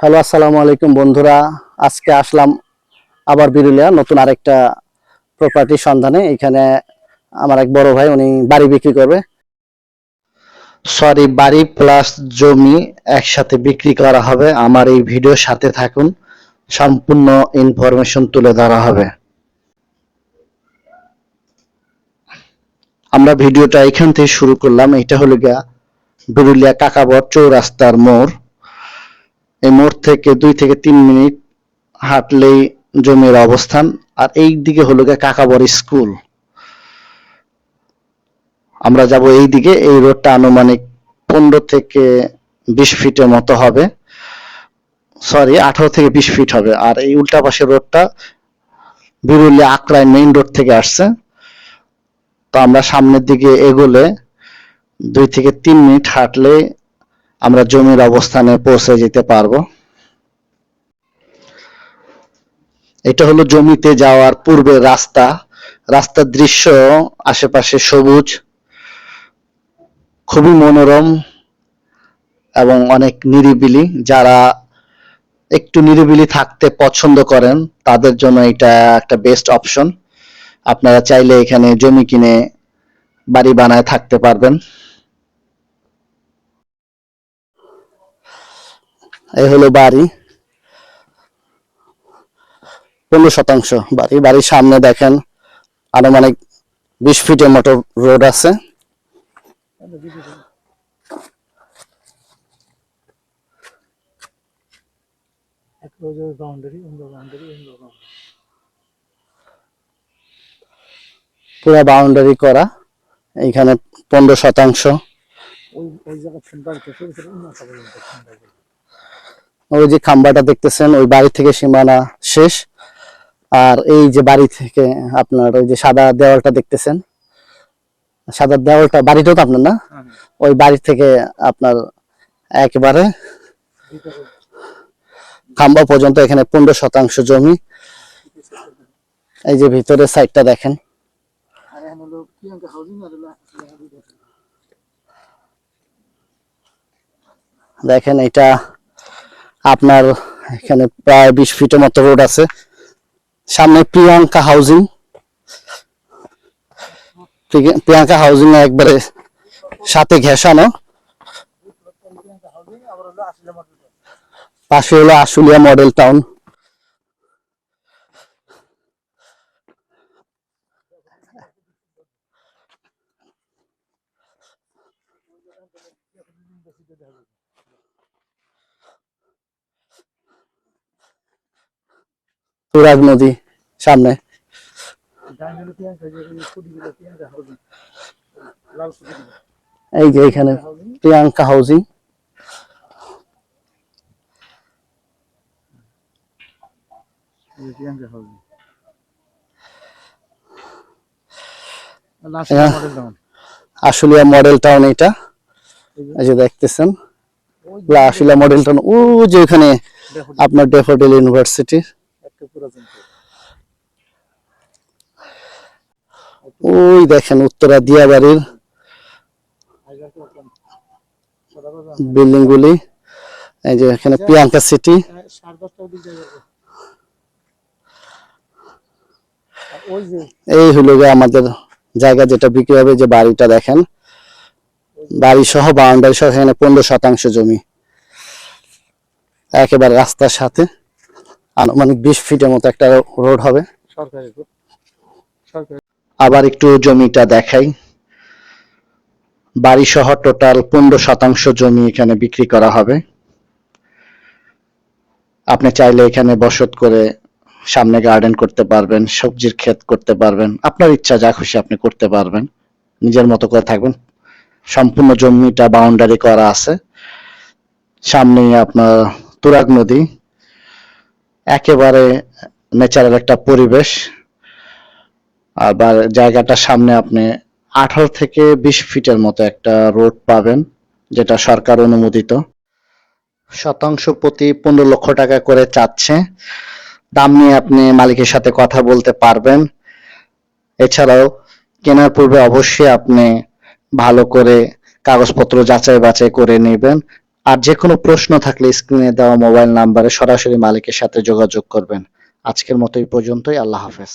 Hello, আসসালামু আলাইকুম বন্ধুরা। আজকে আসলাম আবার বিরুলিয়া, নতুন আরেকটা প্রপার্টি সন্ধানে। এখানে আমার এক বড় ভাই, উনি বাড়ি বিক্রি করবে। সরি বাড়ি প্লাস জমি একসাথে বিক্রি করা হবে। আমার এই ভিডিওর সাথে থাকুন। সম্পূর্ণ ইনফরমেশন তুলে ধরা হবে। আমরা ভিডিওটা এখান থেকে শুরু করলাম। এটা হলো গিয়া বিরুলিয়া কাকাবর চৌরাস্তার মোড়। এই মোড় থেকে দুই থেকে তিন মিনিট হাঁটলেই জমির অবস্থান। আর এই দিকে হলো গিয়ে কাকাবর স্কুল। আমরা যাব এই দিকে, এই রোডটা আনুমানিক পনেরো থেকে বিশ ফিটের মতো হবে। সরি আঠারো থেকে বিশ ফিট হবে। আর এই উল্টা পাশের রোডটা বিরুলিয়া আকরাই মেইন রোড থেকে আসছে। তো আমরা সামনের দিকে এগোলে দুই থেকে তিন মিনিট হাঁটলে আমরা জমির অবস্থানে পৌঁছে যেতে পারব। এটা হলো জমিতে যাওয়ার পূর্বে রাস্তা। রাস্তার দৃশ্য আশেপাশে সবুজ, খুবই মনোরম এবং অনেক নিরিবিলি। যারা একটু নিরিবিলি থাকতে পছন্দ করেন, তাদের জন্য এটা একটা বেস্ট অপশন আপনারা চাইলে এখানে জমি কিনে বাড়ি বানায় থাকতে পারবেন। এই হলো বাড়ি। পনেরো শতাংশ বাড়ি। বাড়ির সামনে দেখেন আনুমানিক বিশ ফিটের মতো রোড আছে। পুরো বাউন্ডারি করা। এইখানে পনেরো শতাংশ। ওই ওই জায়গা ওই যে খাম্বাটা দেখতেছেন ওই বাড়ি থেকে সীমানা শেষ। আর এই যে বাড়ি থেকে আপনার ওই যে সাদা দেওয়ালটা দেখতেছেন সাদা দেওয়ালটা বাড়িটাও তো আপনার না? ওই বাড়ি থেকে আপনার একেবারে ভিতরে খাম্বা পর্যন্ত এখানে পনেরো শতাংশ জমি। এই যে ভিতরের সাইডটা দেখেন। দেখেন এটা আপনার এখানে প্রায় বিশ ফিটের মতো রোড আছে। সামনে প্রিয়াঙ্কা হাউজিং। প্রিয়াঙ্কা হাউজিং একবারে সাথে মডেল পাশে হলো আশুলিয়া মডেল টাউন। তুরাগ নদী সামনে। এই যে এখানে প্রিয়াঙ্কা হাউজিং। হ্যাঁ। আশুলিয়া মডেল টাউন এটা। এই যে দেখতেছেন। আশুলিয়া মডেল টাউন ও যে দেখো আপনার ডেফোডিল ইউনিভার্সিটি একটা পুরাতন ওই দেখেন উত্তরা দিয়াবাড়ির বিল্ডিং গুলি এই যে এখানে প্রিয়াঙ্কা সিটি। এই হলো গিয়ে আমাদের জায়গা যেটা বিক্রি হবে, যে বাড়িটা দেখেন। বাড়ি সহ, বাউন্ডারি সহ এখানে পনেরো শতাংশ জমি। একেবারে রাস্তার সাথে। আনুমানিক বিশ ফিটের মতো একটা রোড হবে। আবার একটু জমিটা দেখাই। বাড়ি সহ টোটাল পনেরো শতাংশ জমি এখানে বিক্রি করা হবে। আপনি চাইলে এখানে বসত করে সামনে গার্ডেন করতে পারবেন সবজির ক্ষেত করতে পারবেন। আপনার ইচ্ছা যা খুশি আপনি করতে পারবেন। নিজের মতো করে থাকবেন। সম্পূর্ণ জমিটা বাউন্ডারি করা আছে। সামনেই আপনার তুরাগ নদী। একেবারে ন্যাচারাল একটা পরিবেশ। আবার জায়গাটার সামনে আপনি আঠারো থেকে বিশ ফিটের মতো একটা রোড পাবেন, যেটা সরকার অনুমোদিত। শতাংশ প্রতি পনেরো লক্ষ টাকা করে চাচ্ছে। দাম নিয়ে আপনি মালিকের সাথে কথা বলতে পারবেন। এছাড়াও কেনার পূর্বে অবশ্যই আপনি ভালো করে কাগজপত্র যাচাই বাছাই করে নেবেন। আর যে কোনো প্রশ্ন থাকলে স্ক্রিনে দেওয়া মোবাইল নাম্বারে সরাসরি মালিকের সাথে যোগাযোগ করবেন। আজকের মতো এই পর্যন্তই, আল্লাহ হাফেজ।